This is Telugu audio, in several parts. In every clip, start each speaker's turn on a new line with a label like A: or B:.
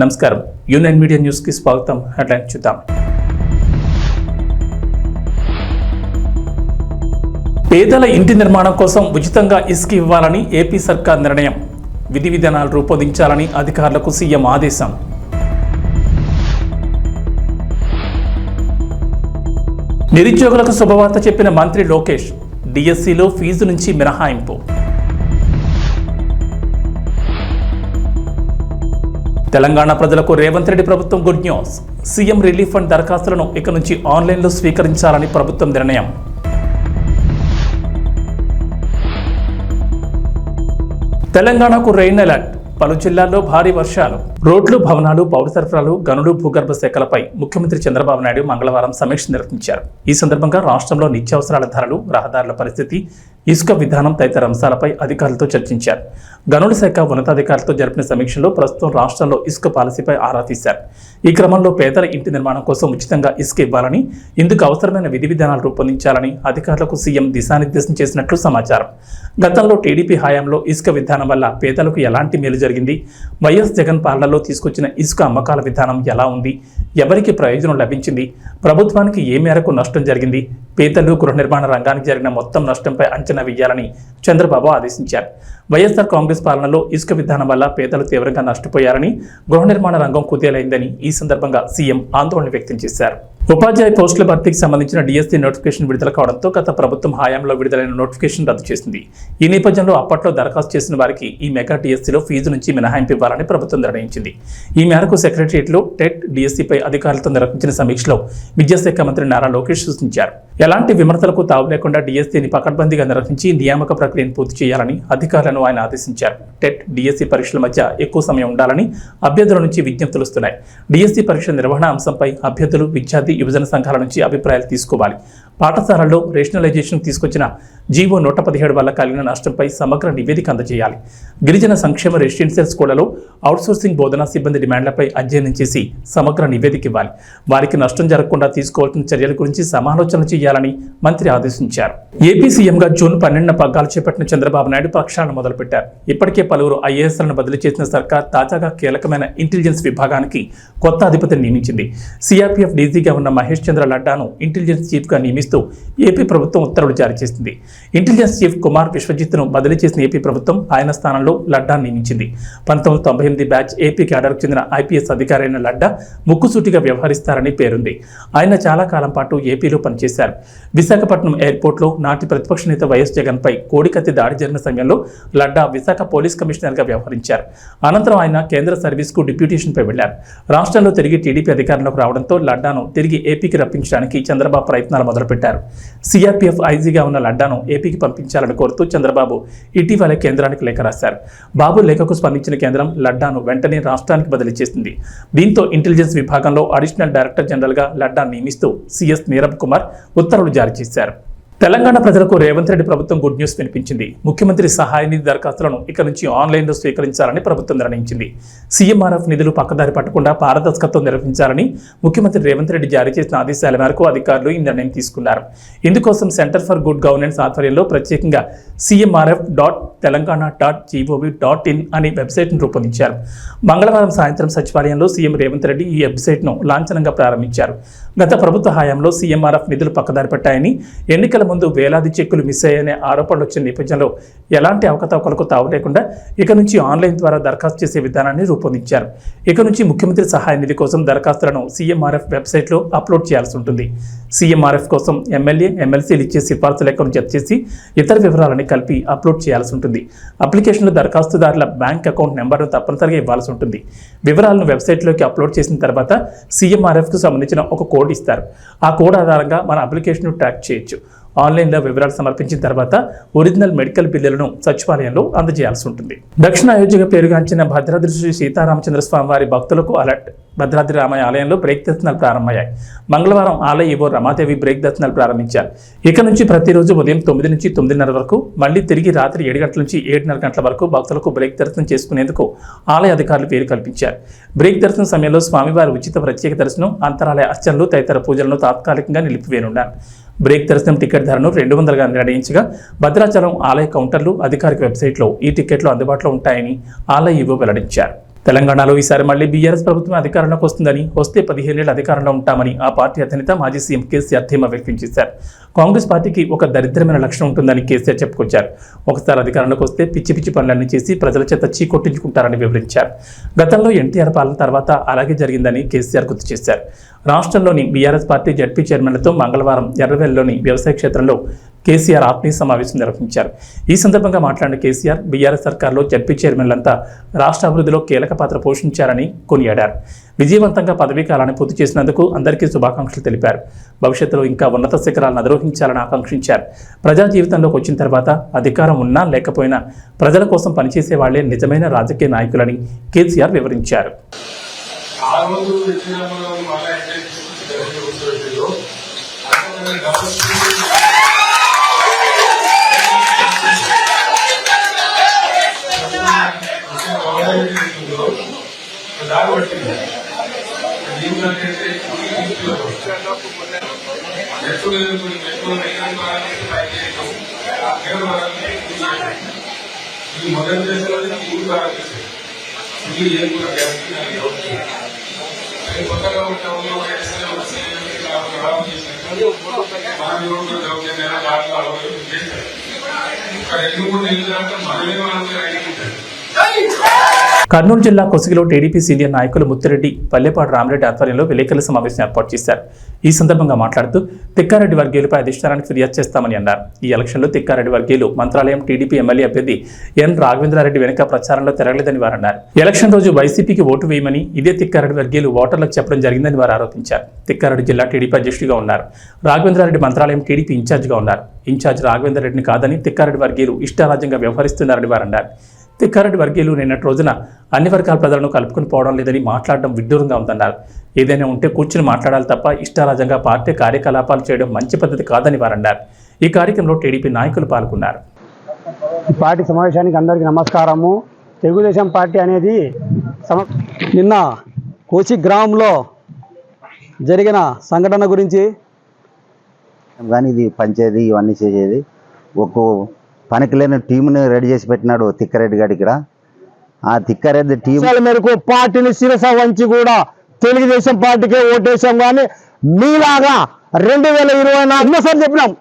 A: నమస్కారం. యూనియన్ మీడియా న్యూస్కి స్వాగతం. హెడ్లైన్ చూద్దాం. పేదల ఇంటి నిర్మాణం కోసం ఉచితంగా ఇసుక ఇవ్వాలని ఏపీ సర్కార్ నిర్ణయం. విధి విధానాలు రూపొందించాలని అధికారులకు సీఎం ఆదేశం. నిరుద్యోగులకు శుభవార్త చెప్పిన మంత్రి లోకేష్ డిఎస్సిలో ఫీజు నుంచి మినహాయింపు. తెలంగాణ ప్రజలకు రేవంత్ రెడ్డి ప్రభుత్వం good news. CM relief fund దరఖాస్తులను ఇక నుంచి ఆన్లైన్లో స్వీకరించాలని ప్రభుత్వం నిర్ణయం. తెలంగాణకు రెయిన్ అలర్ట్. పలు జిల్లాల్లో భారీ వర్షాలు. రోడ్లు భవనాలు పౌర సరఫరాలు గనులు భూగర్భ శాఖలపై ముఖ్యమంత్రి చంద్రబాబు నాయుడు మంగళవారం సమీక్ష నిర్వహించారు. ఈ సందర్భంగా రాష్ట్రంలో నిత్యావసరాల ధరలు రహదారుల పరిస్థితి ఇసుక విధానం తదితర అంశాలపై అధికారులతో చర్చించారు. గనుల శాఖ ఉన్నతాధికారులతో జరిపిన సమీక్షలో ప్రస్తుతం రాష్ట్రంలో ఇసుక పాలసీపై ఆరా తీశారు. ఈ క్రమంలో పేదల ఇంటి నిర్మాణం కోసం ఉచితంగా ఇసుక ఇవ్వాలని ఇందుకు అవసరమైన విధి విధానాలు రూపొందించాలని అధికారులకు సీఎం దిశానిర్దేశం చేసినట్లు సమాచారం. గతంలో టీడీపీ హయాంలో ఇసుక విధానం వల్ల పేదలకు ఎలాంటి మేలు జరిగింది? వైఎస్ జగన్ పాలనలో తీసుకొచ్చిన ఇసుక అమ్మకాల విధానం ఎలా ఉంది? ఎవరికి ప్రయోజనం లభించింది? ప్రభుత్వానికి ఏ మేరకు నష్టం జరిగింది? పేదలు గృహ నిర్మాణ రంగానికి జరిగిన మొత్తం నష్టంపై అంచనా వేయాలని చంద్రబాబు ఆదేశించారు. వైఎస్ఆర్ కాంగ్రెస్ పాలనలో ఇసుక విధానం వల్ల పేదలు తీవ్రంగా నష్టపోయారని గృహ నిర్మాణ రంగం కుదేలైందని ఈ సందర్భంగా సీఎం ఆందోళన వ్యక్తం చేశారు. ఉపాధ్యాయ పోస్టుల భర్తీకి సంబంధించిన డిఎస్సీ నోటిఫికేషన్ విడుదల కావడంతో గత ప్రభుత్వం హయాంలో విడుదలైన నోటిఫికేషన్ రద్దు చేసింది. ఈ నేపథ్యంలో అప్పట్లో దరఖాస్తు చేసిన వారికి ఈ మెగా డిఎస్సీలో ఫీజు నుంచి మినహాయింపు ఇవ్వాలని ప్రభుత్వం నిర్ణయించింది. ఈ మేరకు సెక్రటరియట్లో టెట్ డిఎస్సీపై అధికారులతో నిర్వహించిన సమీక్షలో విద్యాశాఖ మంత్రి నారా లోకేష్ సూచించారు. ఎలాంటి విమర్శలకు తావు లేకుండా డిఎస్సీని పకడ్బందీగా నిర్వహించి నియామక ప్రక్రియను పూర్తి చేయాలని అధికారులను ఆయన ఆదేశించారు. టెట్ డిఎస్సీ పరీక్షల మధ్య ఎక్కువ సమయం ఉండాలని అభ్యర్థుల నుంచి విజ్ఞప్తులు వస్తున్నాయి. డిఎస్సీ పరీక్ష నిర్వహణ అంశంపై అభ్యర్థులు విద్యార్థి యువజన సంఘాల నుంచి అభిప్రాయాలు తీసుకోవాలి. పాఠశాలల్లో రేషనలైజేషన్ తీసుకొచ్చిన జీవో నూట పదిహేడు వల్ల కలిగిన నష్టంపై సమగ్ర నివేదిక అందజేయాలి. గిరిజన సంక్షేమ రెసిడెన్షియల్ స్కూళ్ళలో అవుట్సోర్సింగ్ బోధనా సిబ్బంది డిమాండ్లపై అధ్యయనం చేసి సమగ్ర నివేదిక ఇవ్వాలి. వారికి నష్టం జరగకుండా తీసుకోవాల్సిన చర్యల గురించి సమాలోచన చేయాలని మంత్రి ఆదేశించారు. ఏపీ సీఎంగా జూన్ పన్నెండున పగ్గాలు చేపట్టిన చంద్రబాబు నాయుడు ప్రక్షాళన మొదలుపెట్టారు. ఇప్పటికే పలువురు ఐఏఎస్లను బదిలీ చేసిన సర్కార్ తాజాగా కీలకమైన ఇంటెలిజెన్స్ విభాగానికి కొత్త అధిపతిని నియమించింది. సిఆర్పీఎఫ్ డీజీగా ఉన్న మహేష్ చంద్ర లడ్డాను ఇంటెలిజెన్స్ చీఫ్గా నియమించారు నియమిస్తూ ఏపీ ప్రభుత్వం ఉత్తర్వులు జారీ చేసింది. ఇంటెలిజెన్స్ చీఫ్ కుమార్ విశ్వజిత్ను బదిలీ చేసిన ఏపీ ప్రభుత్వం ఆయన స్థానంలో లడ్డాను నియమించింది. పంతొమ్మిది తొంభై ఎనిమిది బ్యాచ్ ఏపీ క్యాడర్కు చెందిన ఐపీఎస్ అధికారి అయిన లడ్డా ముక్కుసూటిగా వ్యవహరిస్తారని పేరుంది. ఆయన చాలా కాలం పాటు ఏపీలో పనిచేశారు. విశాఖపట్నం ఎయిర్పోర్ట్లో నాటి ప్రతిపక్ష నేత వైఎస్ జగన్పై కోడికత్తి దాడి జరిగిన సమయంలో లడ్డా విశాఖ పోలీస్ కమిషనర్గా వ్యవహరించారు. అనంతరం ఆయన కేంద్ర సర్వీస్కు డిప్యూటేషన్పై వెళ్ళారు. రాష్ట్రంలో తిరిగి టీడీపీ అధికారంలోకి రావడంతో లడ్డాను తిరిగి ఏపీకి రప్పించడానికి చంద్రబాబు ప్రయత్నాలు మొదలుపెట్టారు. సిఆర్పీఎఫ్ ఐజీగా ఉన్న లడ్డాను ఏపీకి పంపించాలని కోరుతూ చంద్రబాబు ఇటీవలే కేంద్రానికి లేఖ రాశారు. బాబు లేఖకు స్పందించిన కేంద్రం లడ్డాను వెంటనే రాష్ట్రానికి బదిలీ చేసింది. దీంతో ఇంటెలిజెన్స్ విభాగంలో అడిషనల్ డైరెక్టర్ జనరల్గా లడ్డా నియమిస్తూ సిఎస్ నీరబ్ కుమార్ ఉత్తర్వులు జారీ చేశారు. తెలంగాణ ప్రజలకు రేవంత్ రెడ్డి ప్రభుత్వం గుడ్ న్యూస్ వినిపించింది. ముఖ్యమంత్రి సహాయ నిధి దరఖాస్తులను ఇక నుంచి ఆన్లైన్లో స్వీకరించాలని ప్రభుత్వం నిర్ణయించింది. సీఎంఆర్ఎఫ్ నిధులు పక్కదారి పట్టకుండా పారదర్శకత్వం నిర్వహించాలని ముఖ్యమంత్రి రేవంత్ రెడ్డి జారీ చేసిన ఆదేశాల మేరకు అధికారులు ఈ నిర్ణయం తీసుకున్నారు. ఇందుకోసం సెంటర్ ఫర్ గుడ్ గవర్నెన్స్ ఆధ్వర్యంలో ప్రత్యేకంగా CMRF dot Telangana dot G O V dot in అనే వెబ్సైట్ను రూపొందించారు. మంగళవారం సాయంత్రం సచివాలయంలో సీఎం రేవంత్ రెడ్డి ఈ వెబ్సైట్ను లాంఛనంగా ప్రారంభించారు. గత ప్రభుత్వ హయాంలో సీఎంఆర్ఎఫ్ నిధులు పక్కదారి పట్టాయని ఎన్నికల ముందు వేలాది చెక్కులు మిస్ అయ్యాయనే ఆరోపణలు వచ్చిన నేపథ్యంలో ఎలాంటి అవకతవకలకు తావు లేకుండా ఇక నుంచి ఆన్లైన్ ద్వారా దరఖాస్తు చేసే విధానాన్ని రూపొందించారు. ఇక నుంచి ముఖ్యమంత్రి సహాయ నిధి కోసం దరఖాస్తులను సీఎంఆర్ఎఫ్ వెబ్సైట్లో అప్లోడ్ చేయాల్సి ఉంటుంది. సీఎంఆర్ఎఫ్ కోసం ఎమ్మెల్యే ఎమ్మెల్సీలు ఇచ్చే సిఫార్సు లెక్కను జత చేసి ఇతర వివరాలని కలిపి అప్లోడ్ చేయాల్సి ఉంటుంది. అప్లికేషన్లో దరఖాస్తుదారుల బ్యాంక్ అకౌంట్ నెంబర్ను తప్పనిసరిగా ఇవ్వాల్సి ఉంటుంది. వివరాలను వెబ్సైట్లోకి అప్లోడ్ చేసిన తర్వాత సీఎంఆర్ఎఫ్కు సంబంధించిన ఒక కోడ్ ఇస్తారు. ఆ కోడ్ ఆధారంగా మన అప్లికేషన్ను ట్రాక్ చేయొచ్చు. ఆన్లైన్లో వివరాలు సమర్పించిన తర్వాత ఒరిజినల్ మెడికల్ బిల్లులను సచివాలయంలో అందజేయాల్సి ఉంటుంది. దక్షిణ అయోధ్యగా పేరుగాంచిన భద్రాద్రి శ్రీ సీతారామచంద్రస్వామి వారి భక్తులకు అలర్ట్. భద్రాద్రి రామయ్య ఆలయంలో బ్రేక్ దర్శనాలు ప్రారంభమయ్యాయి. మంగళవారం ఆలయ ఇవో రమాదేవి బ్రేక్ దర్శనాలు ప్రారంభించారు. ఇక నుంచి ప్రతిరోజు ఉదయం తొమ్మిది నుంచి తొమ్మిదిన్నర వరకు మళ్ళీ తిరిగి రాత్రి ఏడు గంటల నుంచి ఏడున్నర గంటల వరకు భక్తులకు బ్రేక్ దర్శనం చేసుకునేందుకు ఆలయ అధికారులు పేరు కల్పించారు. బ్రేక్ దర్శనం సమయంలో స్వామివారి ఉచిత ప్రత్యేక దర్శనం అంతరాలయ అర్చనలు తదితర పూజలను తాత్కాలికంగా నిలిపివేనున్నారు బ్రేక్ దర్శనం టికెట్ ధరను రెండు వందలుగా నిర్ణయించగా భద్రాచలం ఆలయ కౌంటర్లు అధికారిక వెబ్సైట్లో ఈ టికెట్లు అందుబాటులో ఉంటాయని ఆలయ ఇవో వెల్లడించారు. తెలంగాణలో ఈసారి మళ్ళీ బీఆర్ఎస్ ప్రభుత్వం అధికారంలోకి వస్తుందని వస్తే పదిహేనేళ్ళ అధికారంలో ఉంటామని ఆ పార్టీ అధినేత మాజీ సీఎం కేసీఆర్ ధీమా వ్యక్తం చేశారు. కాంగ్రెస్ పార్టీకి ఒక దరిద్రమైన లక్ష్యం ఉంటుందని కేసీఆర్ చెప్పుకొచ్చారు. ఒకసారి అధికారంలోకి వస్తే పిచ్చి పిచ్చి పనులన్నీ చేసి ప్రజల చేత చీకొట్టించుకుంటారని వివరించారు. గతంలో ఎన్టీఆర్ పాలన తర్వాత అలాగే జరిగిందని కేసీఆర్ గుర్తు చేశారు. రాష్ట్రంలోని బీఆర్ఎస్ పార్టీ జడ్పీ చైర్మన్లతో మంగళవారం ఎర్రవెల్లిలోని వ్యవసాయ క్షేత్రంలో కేసీఆర్ ఆత్మీయ సమావేశం నిర్వహించారు. ఈ సందర్భంగా మాట్లాడిన కేసీఆర్ బీఆర్ఎస్ సర్కార్లో జడ్పీ చైర్మన్లంతా రాష్ట్ర అభివృద్ధిలో కీలక పాత్ర పోషించారని కొనియాడారు. విజయవంతంగా పదవీ కాలాన్ని పూర్తి చేసినందుకు అందరికీ శుభాకాంక్షలు తెలిపారు. భవిష్యత్తులో ఇంకా ఉన్నత శిఖరాలను అధిరోహించాలని ఆకాంక్షించారు. ప్రజా జీవితంలోకి వచ్చిన తర్వాత అధికారం ఉన్నా లేకపోయినా ప్రజల కోసం పనిచేసే వాళ్ళే నిజమైన రాజకీయ నాయకులని కేసీఆర్ వివరించారు.
B: దారి పట్టింది దీనికంటే మెట్రో మెట్రో ఈ మొదటి దశలో ఊరు ప్రారంభించారు ఇది ఏం కూడా గ్యారంటీ నాకు డౌట్ లేదు. అది కొత్తగా ఉంటాము రావడం చేసినట్టు మన రోడ్లు దౌర్జన్యాలు వాటిలో అలవాటు చేశారు ఇక్కడ రెండు మూడు నెలల దాకా మనమే మనం అడిగింటారు
A: కర్నూలు జిల్లా కొసిగిలో టీడీపీ సీనియర్ నాయకులు ముత్తిరెడ్డి పల్లెపాడు రామిరెడ్డి ఆధ్వర్యంలో విలేకరుల సమావేశం ఏర్పాటు చేశారు. ఈ సందర్భంగా మాట్లాడుతూ తిక్కారెడ్డి వర్గీయులపై అధిష్టానానికి ఫిర్యాదు చేస్తామని అన్నారు. ఈ ఎలక్షన్లో తిక్కారెడ్డి వర్గీయులు మంత్రాలయం టీడీపీ ఎమ్మెల్యే అభ్యర్థి ఎన్ రాఘవేంద్రారెడ్డి వెనుక ప్రచారంలో తిరగలేదని వారు అన్నారు. ఎలక్షన్ రోజు వైసీపీకి ఓటు వేయమని ఇదే తిక్కారెడ్డి వర్గీయులు ఓటర్లకు చెప్పడం జరిగిందని వారు ఆరోపించారు. తిక్కారెడ్డి జిల్లా టీడీపీ అధ్యక్షుడిగా ఉన్నారు. రాఘవేంద్రారెడ్డి మంత్రాలయం టీడీపీ ఇన్ఛార్జిగా ఉన్నారు. ఇన్ఛార్జ్ రాఘవేంద్రరెడ్డిని కాదని తిక్కారెడ్డి వర్గీయులు ఇష్టారాజ్యంగా వ్యవహరిస్తున్నారని వారు అన్నారు. తిక్కారెడ్డి వర్గీయులు నిన్నటి రోజున అన్ని వర్గాల ప్రజలను కలుపుకొని పోవడం లేదని మాట్లాడడం విడ్డూరంగా ఉందన్నారు. ఏదైనా ఉంటే కూర్చుని మాట్లాడాలి తప్ప ఇష్టారాజ్యంగా పార్టీ కార్యకలాపాలు చేయడం మంచి పద్ధతి కాదని వారు అన్నారు ఈ కార్యక్రమంలో టీడీపీ నాయకులు పాల్గొన్నారు.
C: పార్టీ సమావేశానికి అందరికీ నమస్కారము. తెలుగుదేశం పార్టీ అనేది సమ నిన్న కోచి గ్రామంలో జరిగిన సంఘటన గురించి
D: కానీ ఇది పంచేది ఇవన్నీ చేసేది. ఒక పనికి లేని టీంని రెడీ చేసి పెట్టినాడు తిక్కారెడ్డి గారు ఇక్కడ. ఆ తిక్కారెడ్డి టీం
C: మేరకు పార్టీని శిరస వంచి కూడా తెలుగుదేశం పార్టీకే ఓటేసాం కానీ మీలాగా రెండు వేల ఇరవై నాలుగుసారి చెప్పినాం.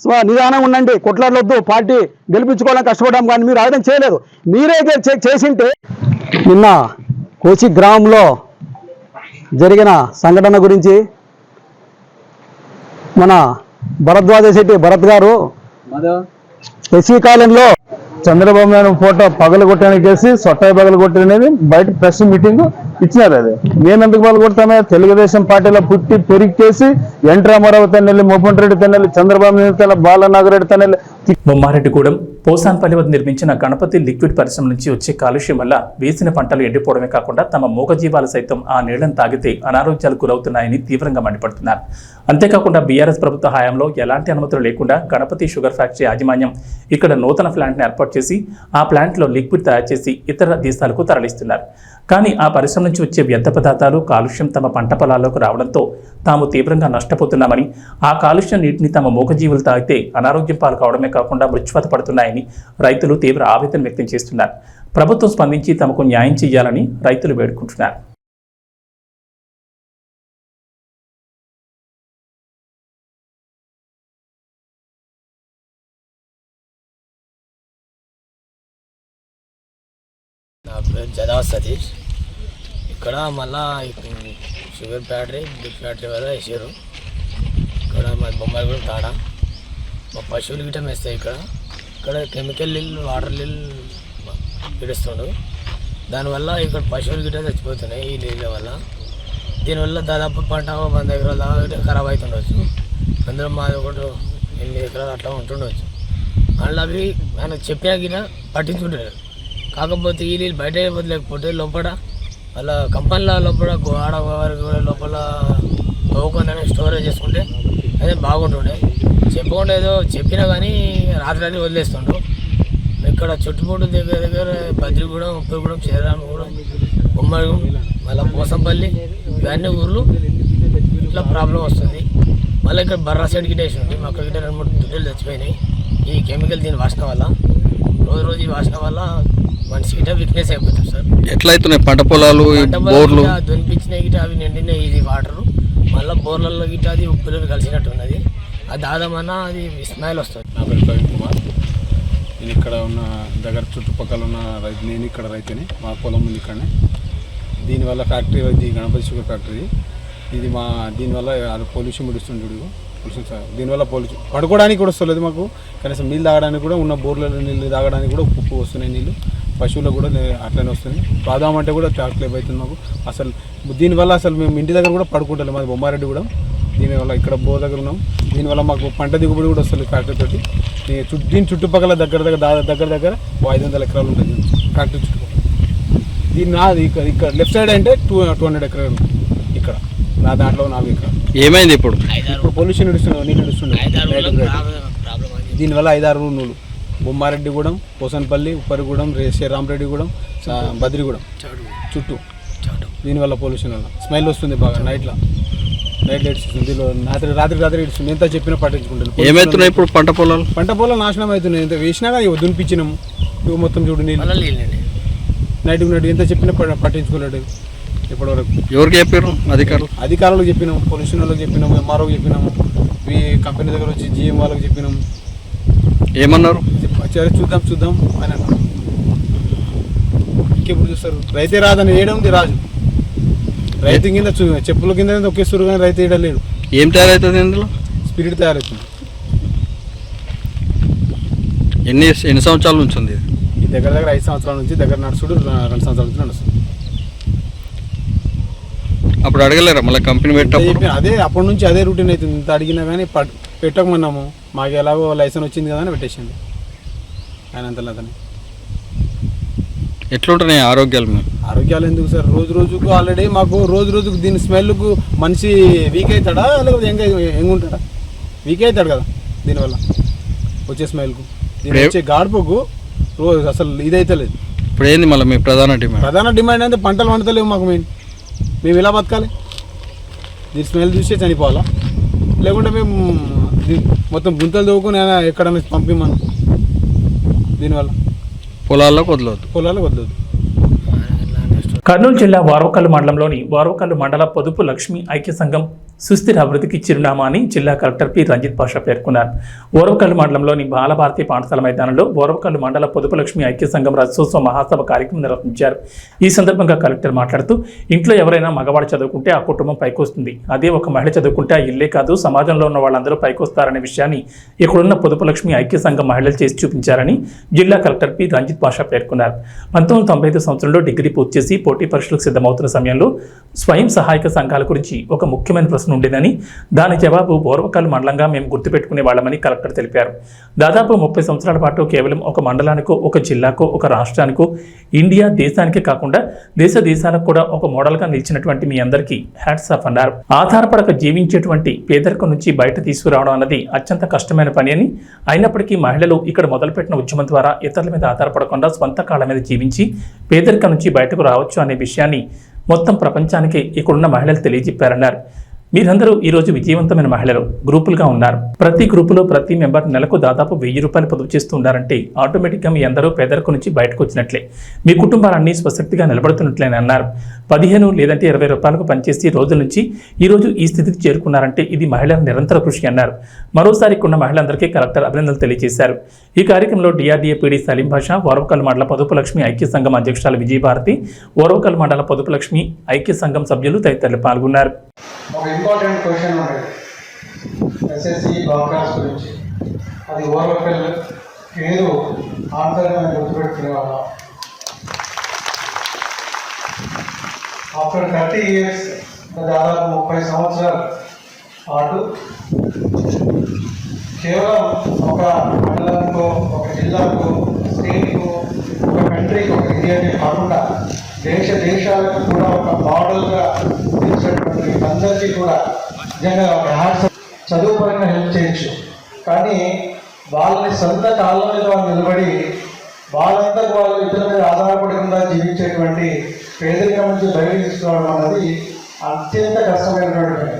C: సో నిదానంగా ఉండండి కొట్లాడలొద్దు పార్టీ గెలిపించుకోవాలని కష్టపడ్డాం కానీ మీరు ఆయుధం చేయలేదు. మీరే చే- చేసింటే నిన్న కోచి గ్రామంలో జరిగిన సంఘటన గురించి మన భరద్వాజ శెట్టి భరత్ గారు ఎస్సీ కాలంలో
E: చంద్రబాబు నాయుడు ఫోటో పగలు కొట్టడానికి చేసి సొట్టాయి పగలు కొట్టనేది బయట ప్రెస్ మీటింగ్ ఇచ్చినారు అది. నేను ఎందుకు పగలు తెలుగుదేశం పార్టీలో పుట్టి పెరిగేసి ఎన్ రామారావు తన్నెల్లి మోపన్ రెడ్డి తన్నెల్లి చంద్రబాబు నాయుడు తన బాలనాగరెడ్డి తన్నెల్లి
A: ముమ్మారెడ్డిగూడెం పోసాన్పల్లి వద్ద నిర్మించిన గణపతి లిక్విడ్ పరిశ్రమ నుంచి వచ్చే కాలుష్యం వల్ల వేసిన పంటలు ఎండిపోవడమే కాకుండా తమ మూగజీవాలు సైతం ఆ నీళ్ళను తాగితే అనారోగ్యాలు గురవుతున్నాయని తీవ్రంగా మండిపడుతున్నారు. అంతేకాకుండా బీఆర్ఎస్ ప్రభుత్వ హయాంలో ఎలాంటి అనుమతులు లేకుండా గణపతి షుగర్ ఫ్యాక్టరీ యాజమాన్యం ఇక్కడ నూతన ప్లాంట్ని ఏర్పాటు చేసి ఆ ప్లాంట్లో లిక్విడ్ తయారు చేసి ఇతర దేశాలకు తరలిస్తున్నారు. కానీ ఆ పరిశ్రమ నుంచి వచ్చే వ్యర్థ పదార్థాలు కాలుష్యం తమ పంట పొలాల్లోకి రావడంతో తాము తీవ్రంగా నష్టపోతున్నామని ఆ కాలుష్యం నీటిని తమ మూగజీవులు తాగితే అనారోగ్యం పాలు కావడమే కాకుండా మృత్యువాత పడుతున్నాయని రైతులు తీవ్ర ఆవేదన వ్యక్తం చేస్తున్నారు. ప్రభుత్వం స్పందించి తమకు న్యాయం చేయాలని రైతులు వేడుకుంటున్నారు.
F: నా పేరు జనా సతీష్. ఇక్కడ మళ్ళా షుగర్ ఫ్యాక్టరీ బిగ్ ఫ్యాక్టరీ వల్ల వేసారు ఇక్కడ మా బొమ్మాయి కూడా తాడ మా పశువులు గిట్ట వేస్తాయి ఇక్కడ. ఇక్కడ కెమికల్ నీళ్ళు వాటర్ నీళ్ళు పిడుస్తుండు దానివల్ల ఇక్కడ పశువులు గిట్ట చచ్చిపోతున్నాయి ఈ నీళ్ళ వల్ల. దీనివల్ల దాదాపు పంట వంద ఎకరాల దాకా ఖరాబ్ అవుతుండొచ్చు అందులో మాది ఒకటి ఎనిమిది ఎకరాలు అట్లా ఉంటుండొచ్చు. అందులో అవి ఆయన చెప్పాక పట్టించుకుంటారు కాకపోతే ఈ నీళ్ళు బయట లేకపోతే లోపల అలా కంపెనీల లోపల ఆడ వారికి కూడా లోపల తవ్వుకొని స్టోరేజ్ చేసుకుంటే అదే బాగుంటుండే. చెప్పకుండా ఏదో చెప్పినా కానీ రాత్రి అన్నీ వదిలేస్తుండ్రు. ఇక్కడ చుట్టుముట్టు దగ్గర దగ్గర బద్రిగూడెం ఉప్పగూడెం శ్రీరామగూడెం ఉమ్మడి మళ్ళీ పోసంపల్లి ఇవన్నీ ఊర్లు ఇట్లా ప్రాబ్లం వస్తుంది. మళ్ళీ ఇక్కడ బర్రా సైడ్ గిట్ట వేసి ఉంది మా గిట్ట రెండు మూడు దుడ్డలు చచ్చిపోయినాయి ఈ కెమికల్ దీని వాసన వల్ల రోజు రోజు ఈ వాసన వల్ల మనిషి గిట్ట వీక్నెస్ అయిపోతుంది సార్.
G: ఎట్లయితున్నాయి పంట పొలాలు ఈ
F: పంట పొలాలు
G: బోర్లు?
F: గిట్ట దునిపించినాయి గిట్ట అవి నిండినాయి ఇది వాటర్ మళ్ళీ బోర్లలో గిట్ట అది ఉప్పులు కలిసినట్టు ఉన్నది. అది దాదామన్నా అది స్మెల్ వస్తుంది.
H: నా పేరు ప్రవీణ్ కుమార్ నేను ఇక్కడ ఉన్న దగ్గర చుట్టుపక్కల ఉన్న రైతు నేను ఇక్కడ రైతుని మా పొలం ఉంది ఇక్కడనే. దీనివల్ల ఫ్యాక్టరీ ఇది గణపతి షుగర్ ఫ్యాక్టరీ. ఇది మా దీనివల్ల అది పొల్యూషన్ విడుస్తుంది చూడు. పొల్యూషన్ సార్ దీనివల్ల పొల్యూషన్ పడుకోవడానికి కూడా వస్తలేదు మాకు. కనీసం నీళ్ళు తాగడానికి కూడా ఉన్న బోర్లలో నీళ్ళు తాగడానికి కూడా ఉప్పు వస్తున్నాయి నీళ్ళు. పశువులకు కూడా అట్లనే వస్తుంది. తాదామంటే కూడా చాక్లేప్ అవుతుంది మాకు. అసలు దీనివల్ల అసలు మేము ఇంటి దగ్గర కూడా పడుకుంటాం మాది బొమ్మారెడ్డి కూడా. దీనివల్ల ఇక్కడ బోర్ దగ్గర ఉన్నాం. దీనివల్ల మాకు పంట దిగుబడి కూడా వస్తుంది ఫ్యాక్టరీ తోటి. దీని చుట్టుపక్కల దగ్గర దగ్గర దా- దగ్గర దగ్గర ఓ ఐదు వందల ఎకరాలు ఉంటుంది ఫ్యాక్టరీ చుట్టుపక్కల. దీని నాది ఇక్కడ ఇక్కడ లెఫ్ట్ సైడ్ అంటే టూ టూ హండ్రెడ్ ఎకరాలు ఇక్కడ. నా దాంట్లో నాలుగు ఎకరాలు.
G: ఏమైంది ఇప్పుడు?
H: ఇప్పుడు పొల్యూషన్ నడుస్తున్నావు నీళ్ళు
F: అది
H: దీనివల్ల ఐదారు నూలు. బొమ్మారెడ్డిగూడెం పోసన్పల్లి ఉప్పరిగూడెం శ్రీరామరెడ్డిగూడెం బద్రిగూడెం
F: చాడు
H: చుట్టూ. దీనివల్ల పొల్యూషన్ వల్ల. స్మెల్ వస్తుంది బాగా నైట్లో నైట్ లైట్స్ రాత్రి రాత్రి రాత్రి ఇస్తుంది ఎంత చెప్పినా పట్టించుకుంటారు
G: ఏమైతున్నాయి ఇప్పుడు పంట పొలాలు?
H: పంట పొలం నాశనం అవుతున్నాయి. ఎంత వేసినా కానీ దునిపించినాము ఇవి మొత్తం చూడు నీళ్ళు. నైట్ నైట్ ఎంత చెప్పినా పట్టించుకోలేడు. ఇప్పటివరకు.
G: ఎవరికి చెప్పారు అధికారులు?
H: అధికారులకు చెప్పినాము పొల్యూషన్ వాళ్ళకి చెప్పినాము ఎంఆర్ఓకి చెప్పినాము ఈ కంపెనీ దగ్గర వచ్చి జిఎం వాళ్ళకి చెప్పినాము
G: ఏమన్నారు?
H: చూద్దాం చూద్దాం అని అన్నారు. ఇంకెప్పుడు చూస్తారు? రైతే రాదని ఉంది రాజు? రైతు కింద చూ- చెప్పుల కింద ఒకేస్తారు కానీ రైతు వేయడలేడు
G: ఏం తయారవుతుంది ఇందులో?
H: స్పిరిట్ తయారవుతుంది
G: ఎన్ని ఎన్ని సంవత్సరాల నుంచి ఉంది?
H: ఈ దగ్గర దగ్గర ఐదు సంవత్సరాల నుంచి దగ్గర నడుచుడు రెండు సంవత్సరాల నుంచి నడుస్తుంది.
G: అప్పుడు అడగలేరా? మళ్ళీ కంపెనీ
H: చెప్పిన అదే అప్పటి నుంచి అదే రూటీన్ అవుతుంది. ఇంత అడిగినా కానీ పట్- పెట్టకమన్నాము మాకు ఎలాగో లైసెన్స్ వచ్చింది కదా అని పెట్టేసింది ఆయన అంతలో అతని
G: ఎట్లుంటున్నాయి ఆరోగ్యాలు
H: ఆరోగ్యాలు ఎందుకు సార్? రోజు రోజుకు ఆల్రెడీ మాకు రోజు రోజుకు దీని స్మెల్కు మనిషి వీక్ అవుతాడా? లేకపోతే ఎంగ ఎంగుంటాడా వీక్ అవుతాడు కదా దీనివల్ల వచ్చే స్మెల్కు. దీని వచ్చే గాడుపుకు రోజు అసలు ఇదైతే లేదు
G: ఇప్పుడు ఏంది మళ్ళీ మీ ప్రధాన డిమాండ్?
H: ప్రధాన డిమాండ్ అంటే పంటలు వండతలేవు మాకు మేము మేము ఎలా బతకాలి? దీని స్మెల్ చూసే చనిపోవాలా? లేకుంటే మేము మొత్తం గుంతలు తవ్వుకుని ఎక్కడైనా పంపిమను? దీనివల్ల.
G: పొలాల్లోకి వదలవద్దు
H: పొలాలకు వదలదు
A: కర్నూలు జిల్లా వారవకల్లు మండలంలోని వారవకల్లు మండల పొదుపు లక్ష్మి ఐక్య సంఘం సుస్థిర అభివృద్ధికి చిరునామా అని జిల్లా కలెక్టర్ పి. రంజిత్ పాషా పేర్కొన్నారు. ఓరవకల్లు మండలంలోని బాలభారతి పాఠశాల మైదానంలో ఓరవకల్లు మండల పొదుపులక్ష్మి ఐక్య సంఘం రజోత్సవ మహాసభ కార్యక్రమం నిర్వహించారు. ఈ సందర్భంగా కలెక్టర్ మాట్లాడుతూ ఇంట్లో ఎవరైనా మగవాడు చదువుకుంటే ఆ కుటుంబం పైకొస్తుంది. అదే ఒక మహిళ చదువుకుంటే ఆ ఇల్లే కాదు సమాజంలో ఉన్న వాళ్ళందరూ పైకొస్తారనే విషయాన్ని ఇక్కడున్న పొదుపులక్ష్మి ఐక్య సంఘం మహిళలు చేసి చూపించారని జిల్లా కలెక్టర్ పి. రంజిత్ పాషా పేర్కొన్నారు. పంతొమ్మిది తొంభై ఐదు సంవత్సరంలో డిగ్రీ పూర్తి చేసి పోటీ పరీక్షలకు సిద్ధమవుతున్న సమయంలో స్వయం సహాయక సంఘాల గురించి ఒక ముఖ్యమైన ప్రశ్న ఉండేదని దాని జవాబు పూర్వకాల మండలంగా మేము గుర్తుపెట్టుకునే వాళ్ళమని కలెక్టర్ తెలిపారు. దాదాపు ముప్పై సంవత్సరాల పాటు కేవలం ఒక మండలానికో ఒక జిల్లాకో ఒక రాష్ట్రానికో ఇండియా దేశానికే కాకుండా దేశ దేశాలకు కూడా ఒక మోడల్గా నిలిచినటువంటి మీ అందరికీ హ్యాట్స్ ఆఫ్ అన్నారు. ఆధారపడక జీవించేటువంటి పేదరికం నుంచి బయట తీసుకురావడం అన్నది అత్యంత కష్టమైన పని అని అయినప్పటికీ మహిళలు ఇక్కడ మొదలుపెట్టిన ఉద్యమం ద్వారా ఇతరుల మీద ఆధారపడకుండా స్వంత కాళ్ళ మీద జీవించి పేదరికం నుంచి బయటకు రావచ్చు అనే విషయాన్ని మొత్తం ప్రపంచానికి ఇక్కడున్న మహిళలు తెలియజెప్పారన్నారు. మీరందరూ ఈరోజు విజయవంతమైన మహిళలు గ్రూపులుగా ఉన్నారు. ప్రతి గ్రూపులో ప్రతి మెంబర్ నెలకు దాదాపు వెయ్యి రూపాయలు పొదుపు చేస్తూ ఉన్నారంటే ఆటోమేటిక్గా మీ అందరూ పేదరికం నుంచి బయటకు వచ్చినట్లే మీ కుటుంబాలన్నీ స్వశక్తిగా నిలబడుతున్నట్లేని అన్నారు. పదిహేను లేదంటే ఇరవై రూపాయలకు పనిచేసి రోజుల నుంచి ఈరోజు ఈ స్థితికి చేరుకున్నారంటే ఇది మహిళల నిరంతర కృషి అన్నారు. మరోసారి కొన్న మహిళలందరికీ కలెక్టర్ అభినందనలు తెలియజేశారు. ఈ కార్యక్రమంలో డిఆర్డీఏ పీడీ సలీం భాష ఓరవకల్ మండల పొదుపు లక్ష్మి ఐక్య సంఘం అధ్యక్షురాలు విజయభారతి ఓరవకల్ మండల పొదుపు లక్ష్మి ఐక్య సంఘం సభ్యులు తదితరులు పాల్గొన్నారు.
I: ఒక ఇంపార్టెంట్ క్వశ్చన్ ఉండేది ఎస్ఎస్సి బ్లాక్రాస్ గురించి. అది ఓవర్వెల్ ఏదో ఆన్సర్ మేము గుర్తుపెట్టుకునే వాళ్ళం. ఆఫ్టర్ థర్టీ ఇయర్స్ దాదాపు ముప్పై సంవత్సరాల పాటు కేవలం ఒక మండలానికో ఒక జిల్లాకు స్టేట్కు ఒక కంట్రీకి ఒక ఇండియాకి కాకుండా దేశ దేశాలకు కూడా ఒక మోడల్గా నిలిచినటువంటి అందరికీ కూడా నిజంగా ఒక హ్యాట్స్ చదువు పరంగా హెల్ప్ చేయొచ్చు. కానీ వాళ్ళని సొంత కాళ్ళ మీద వాళ్ళు నిలబడి వాళ్ళంతా వాళ్ళు ఇతరుల మీద ఆధారపడకుండా జీవించేటువంటి పేదరికం నుంచి బయటకు తీసుకురావడం అన్నది అత్యంత కష్టమైనటువంటి పని.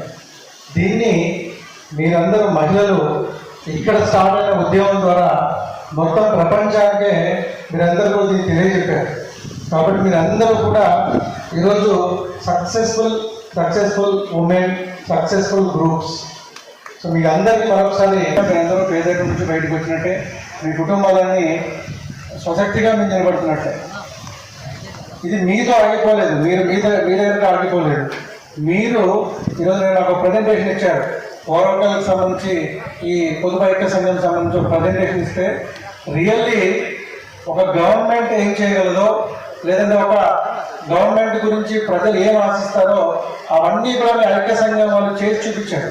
I: దీన్ని మీరందరూ మహిళలు ఇక్కడ స్టార్ట్ అయిన ఉద్యమం ద్వారా మొత్తం ప్రపంచానికే మీరందరూ దీన్ని తెలియజెప్పారు. కాబట్టి మీరందరూ కూడా ఈరోజు successful successful women successful groups so మీ అందరికీ మరొకసారి మీరందరూ పేదరికం నుంచి బయటకు వచ్చినట్టే మీ కుటుంబాలని సొసైటీగా మీరు నిలబడుతున్నట్టే. ఇది మీతో ఆగిపోలేదు మీరు మీ దగ్గర మీ దగ్గర ఆగిపోలేదు మీరు ఈరోజు నేను ఒక ప్రజెంటేషన్ ఇచ్చారు. ఓరంగల్కి సంబంధించి ఈ పొదుపు ఐక్య సంఘం సంబంధించి ఒక ప్రజెంటేషన్ ఇస్తే రియల్లీ ఒక గవర్నమెంట్ ఏం చేయగలదో లేదంటే ఒక గవర్నమెంట్ గురించి ప్రజలు ఏం ఆశిస్తారో అవన్నీ కూడా మీ ఐక్య సంఘం వాళ్ళు చేసి చూపించారు.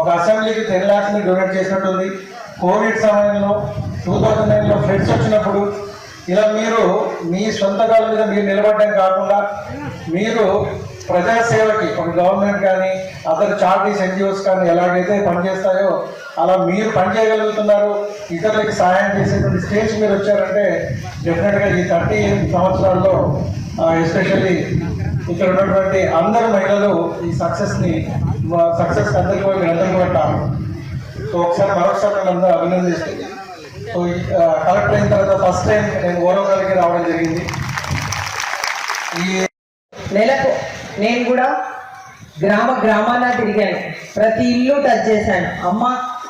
I: ఒక అసెంబ్లీకి టెన్ ల్యాక్స్ని డొనేట్ చేసినట్టుంది. కోవిడ్ సమయంలో టూ థౌజండ్ నైన్లో ఫ్లడ్స్ వచ్చినప్పుడు ఇలా మీరు మీ సొంత కాళ్ళ మీద మీరు నిలబడడం కాకుండా మీరు ప్రజాసేవకి ఇప్పుడు గవర్నమెంట్ కానీ అదర్ చార్టీస్ ఎన్జిఓస్ కానీ ఎలాగైతే పనిచేస్తాయో అలా మీరు పనిచేయగలుగుతున్నారు. ఇతరులకి సహాయం చేసేటువంటి స్టేజ్ మీరు వచ్చారంటే డెఫినెట్గా ఈ థర్టీ సంవత్సరాల్లో ఎస్పెషల్లీ ఇక్కడ ఉన్నటువంటి అందరు మహిళలు ఈ సక్సెస్ని సక్సెస్ అందరికీ అందరికీ మీరందరికీ సో ఒకసారి మరొకసారి నన్ను అభినందిస్తూ సో కలెక్టర్ అయిన తర్వాత ఫస్ట్ టైం నేను ఓరవగారికి రావడం జరిగింది. ఈ
J: నెలకు నేను కూడా గ్రామ గ్రామాన తిరిగాను. ప్రతి ఇల్లు టచ్ చేశాను. అమ్మ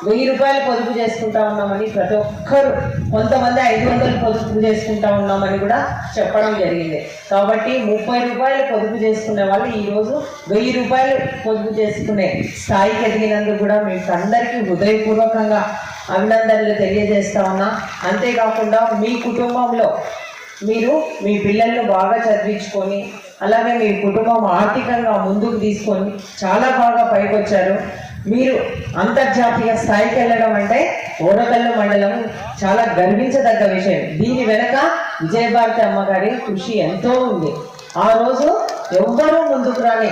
J: వెయ్యి రూపాయలు పొదుపు చేసుకుంటా ఉన్నామని ప్రతి ఒక్కరు కొంతమంది ఐదు వందలు పొదుపు చేసుకుంటా ఉన్నామని కూడా చెప్పడం జరిగింది. కాబట్టి ముప్పై రూపాయలు పొదుపు చేసుకునే వాళ్ళు ఈరోజు వెయ్యి రూపాయలు పొదుపు చేసుకునే స్థాయికి ఎదిగినందుకు కూడా మీకు అందరికీ హృదయపూర్వకంగా అభినందనలు తెలియజేస్తా ఉన్నా. అంతేకాకుండా మీ కుటుంబంలో మీరు మీ పిల్లలను బాగా చదివించుకొని అలాగే మీ కుటుంబం ఆర్థికంగా ముందుకు తీసుకొని చాలా బాగా పైకొచ్చారు. మీరు అంతర్జాతీయ స్థాయికి వెళ్ళడం అంటే ఓడకల్లు మండలం చాలా గర్వించదగ్గ విషయం. దీని వెనక విజయభారతి అమ్మగారి కృషి ఎంతో ఉంది. ఆ రోజు ఎవ్వరూ ముందుకు రాని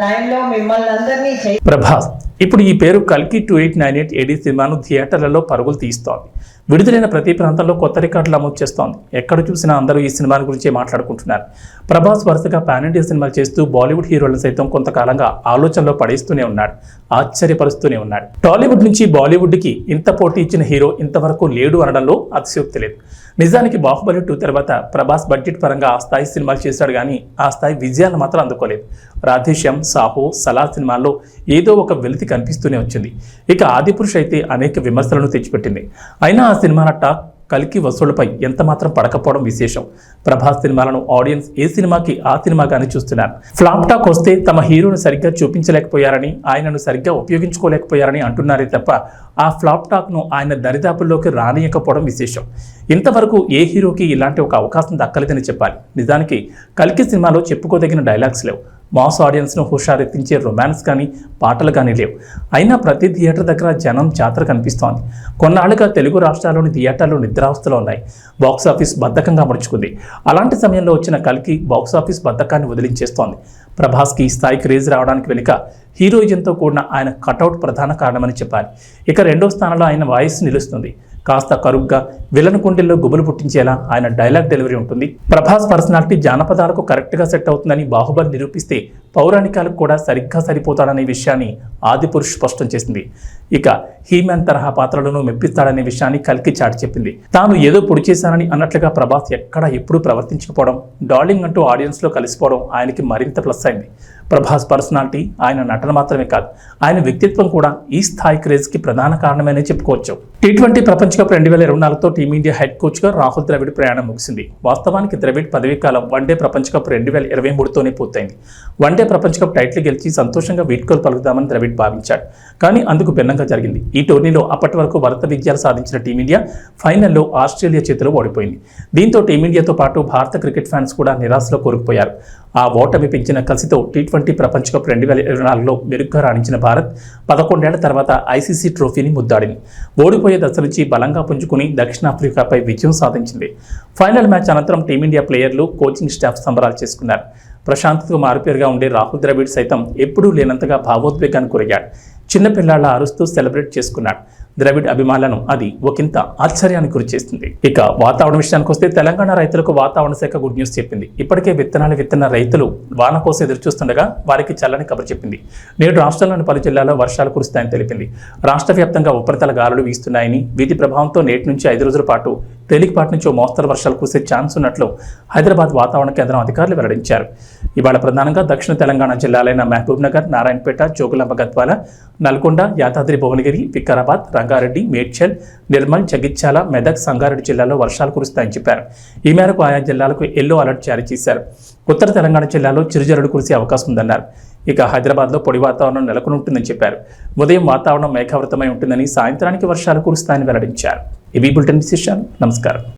J: టైంలో మిమ్మల్ని అందరినీ చై
A: ప్రభాస్ ఇప్పుడు ఈ పేరు కల్కి two eight nine eight AD సినిమాను థియేటర్లలో పరుగులు తీస్తోంది. విడుదలైన ప్రతి ప్రాంతంలో కొత్త రికార్డులు అమలు చేస్తోంది. ఎక్కడ చూసినా అందరూ ఈ సినిమా గురించే మాట్లాడుకుంటున్నారు. ప్రభాస్ వరుసగా పాన్ ఇండియా సినిమాలు చేస్తూ బాలీవుడ్ హీరోలను సైతం కొంతకాలంగా ఆలోచనలో పడేస్తూనే ఉన్నాడు. ఆశ్చర్యపరుస్తూనే ఉన్నాడు. టాలీవుడ్ నుంచి బాలీవుడ్కి ఇంత పోటీ ఇచ్చిన హీరో ఇంతవరకు లేడు అనడంలో అతిశయోక్తి లేదు. నిజానికి బాహుబలి టూ తర్వాత ప్రభాస్ బడ్జెట్ పరంగా ఆ స్థాయి సినిమాలు చేశాడు కానీ ఆ స్థాయి విజయాలు మాత్రం అందుకోలేదు. రాధేశ్యామ్ సాహో సలార్ సినిమాల్లో ఏదో ఒక వెలితి కనిపిస్తూనే వచ్చింది. ఇక ఆదిపురుష్ అయితే అనేక విమర్శలను తెచ్చిపెట్టింది. అయినా ఆ సినిమాల టాక్ కలికి వసూళ్ళపై ఎంతమాత్రం పడకపోవడం విశేషం. ప్రభాస్ సినిమాలను ఆడియన్స్ ఏ సినిమాకి ఆ సినిమాగానే చూస్తున్నారు. ఫ్లాప్ టాక్ వస్తే తమ హీరోను సరిగ్గా చూపించలేకపోయారని ఆయనను సరిగ్గా ఉపయోగించుకోలేకపోయారని అంటున్నారే తప్ప ఆ ఫ్లాప్ టాక్ను ఆయన దరిదాపుల్లోకి రానియకపోవడం విశేషం. ఇంతవరకు ఏ హీరోకి ఇలాంటి ఒక అవకాశం దక్కలేదని చెప్పాలి. నిజానికి కల్కి సినిమాలో చెప్పుకోదగిన డైలాగ్స్ లేవు. మాస్ ఆడియన్స్ను హుషారెత్తించే రొమాన్స్ కానీ పాటలు కానీ లేవు. అయినా ప్రతి థియేటర్ దగ్గర జనం జాతర కనిపిస్తోంది. కొన్నాళ్ళుగా తెలుగు రాష్ట్రాల్లోని థియేటర్లు నిద్రావస్థలో ఉన్నాయి. బాక్స్ ఆఫీస్ బద్ధకంగా ముడుచుకుంది. అలాంటి సమయంలో వచ్చిన కలికి బాక్స్ ఆఫీస్ బద్ధకాన్ని వదిలించేస్తోంది. ప్రభాస్కి ఈ స్థాయి క్రేజ్ రావడానికి వెనుక హీరోయిజంతో కూడిన ఆయన కటౌట్ ప్రధాన కారణమని చెప్పాలి. ఇక రెండో స్థానంలో ఆయన వాయిస్ నిలుస్తుంది. కాస్త కరుగ్గా విలన్ కుండెల్లో గుబులు పుట్టించేలా ఆయన డైలాగ్ డెలివరీ ఉంటుంది. ప్రభాస్ పర్సనాలిటీ జానపదాలకు కరెక్ట్గా సెట్ అవుతుందని బాహుబలి నిరూపిస్తే పౌరాణికాలకు కూడా సరిగ్గా సరిపోతాడనే విషయాన్ని ఆదిపురుష్ స్పష్టం చేసింది. ఇక హీమ్యాన్ తరహా పాత్రలను మెప్పిస్తాడనే విషయాన్ని కలికి చాటి చెప్పింది. తాను ఏదో పొడి చేశానని అన్నట్లుగా ప్రభాస్ ఎక్కడా ఎప్పుడూ ప్రవర్తించకపోవడం డార్లింగ్ అంటూ ఆడియన్స్లో కలిసిపోవడం ఆయనకి మరింత ప్లస్ అయింది. ప్రభాస్ పర్సనాలిటీ ఆయన నటన మాత్రమే కాదు ఆయన వ్యక్తిత్వం కూడా ఈ స్థాయి క్రేజ్కి ప్రధాన కారణమనే చెప్పుకోవచ్చు. టీ ట్వంటీ ప్రపంచ కప్ రెండు వేల ఇరవై నాలుగుతో టీమిండియా హెడ్ కోచ్గా రాహుల్ ద్రవిడ్ ప్రయాణం ముగిసింది. వాస్తవానికి ద్రవిడ్ పదవీ కాలం వన్డే ప్రపంచ కప్ రెండు వేల ఇరవై మూడుతోనే పూర్తయింది. వన్డే ప్రపంచ కప్ టైటిల్ గెలిచి సంతోషంగా వీడ్కోలు పలుకుదామని ద్రవిడ్ భావించాడు. కానీ అందుకు భిన్నంగా జరిగింది. ఈ టోర్నీలో అప్పటి వరకు భరత విజయాలు సాధించిన టీమిండియా ఫైనల్లో ఆస్ట్రేలియా చేతిలో ఓడిపోయింది. దీంతో టీమిండియాతో పాటు భారత క్రికెట్ ఫ్యాన్స్ కూడా నిరాశలో కోరుకుపోయారు. ఆ ఓటమి పెంచిన కసితో టీ ట్వంటీ ప్రపంచ కప్ రెండు వేల ఇరవై నాలుగులో మెరుగ్గా రాణించిన భారత్ పదకొండేళ్ళ తర్వాత ఐసీసీ ట్రోఫీని ముద్దాడింది. ఓడిపోయే దశ నుంచి బలంగా పుంజుకుని దక్షిణాఫ్రికాపై విజయం సాధించింది. ఫైనల్ మ్యాచ్ అనంతరం టీమిండియా ప్లేయర్లు కోచింగ్ స్టాఫ్ సంబరాలు చేసుకున్నారు. ప్రశాంతతకు మారుపేరుగా ఉండే రాహుల్ ద్రవిడ్ సైతం ఎప్పుడూ లేనంతగా భావోద్వేగానికి గురయ్యాడు చిన్నపిల్లాళ్ళ అరుస్తూ సెలబ్రేట్ చేసుకున్నాడు. ద్రవిడ్ అభిమానులను అది ఒకంత ఆశ్చర్యానికి గురి చేస్తుంది. ఇక వాతావరణ విషయానికి వస్తే తెలంగాణ రైతులకు వాతావరణ శాఖ గుడ్ న్యూస్ చెప్పింది. ఇప్పటికే విత్తనాలు విత్తన రైతులు వాన కోసం ఎదురు చూస్తుండగా వారికి చల్లని కబురు చెప్పింది. నేడు రాష్ట్రంలోని పలు జిల్లాల్లో వర్షాలు కురుస్తాయని తెలిపింది. రాష్ట్ర వ్యాప్తంగా ఉపరితల గాలులు వీస్తున్నాయని వీటి ప్రభావంతో నేటి నుంచి ఐదు రోజుల పాటు తేలికపాటి నుంచి మోస్తరు వర్షాలు కురిసే ఛాన్స్ ఉన్నట్లు హైదరాబాద్ వాతావరణ కేంద్రం అధికారులు వెల్లడించారు. ఇవాళ ప్రధానంగా దక్షిణ తెలంగాణ జిల్లాలైన మహబూబ్ నగర్ నారాయణపేట జోగులాంబ గద్వాల నల్గొండ యాదాద్రి భువనగిరి వికారాబాద్ రంగారెడ్డి మేడ్చల్ నిర్మల్ జగిత్యాల మెదక్ సంగారెడ్డి జిల్లాలో వర్షాలు కురుస్తాయని చెప్పారు. ఈ మేరకు ఆయా జిల్లాలకు ఎల్లో అలర్ట్ జారీ చేశారు. ఉత్తర తెలంగాణ జిల్లాలో చిరుజల్లుడు కురిసే అవకాశం ఉందన్నారు. ఇక హైదరాబాద్లో పొడి వాతావరణం నెలకొని ఉంటుందని చెప్పారు. ఉదయం వాతావరణం మేఘావృతమై ఉంటుందని సాయంత్రానికి వర్షాలు కురుస్తాయని వెల్లడించారు. ఇవి బులెటిన్ విశేషాలు. నమస్కారం.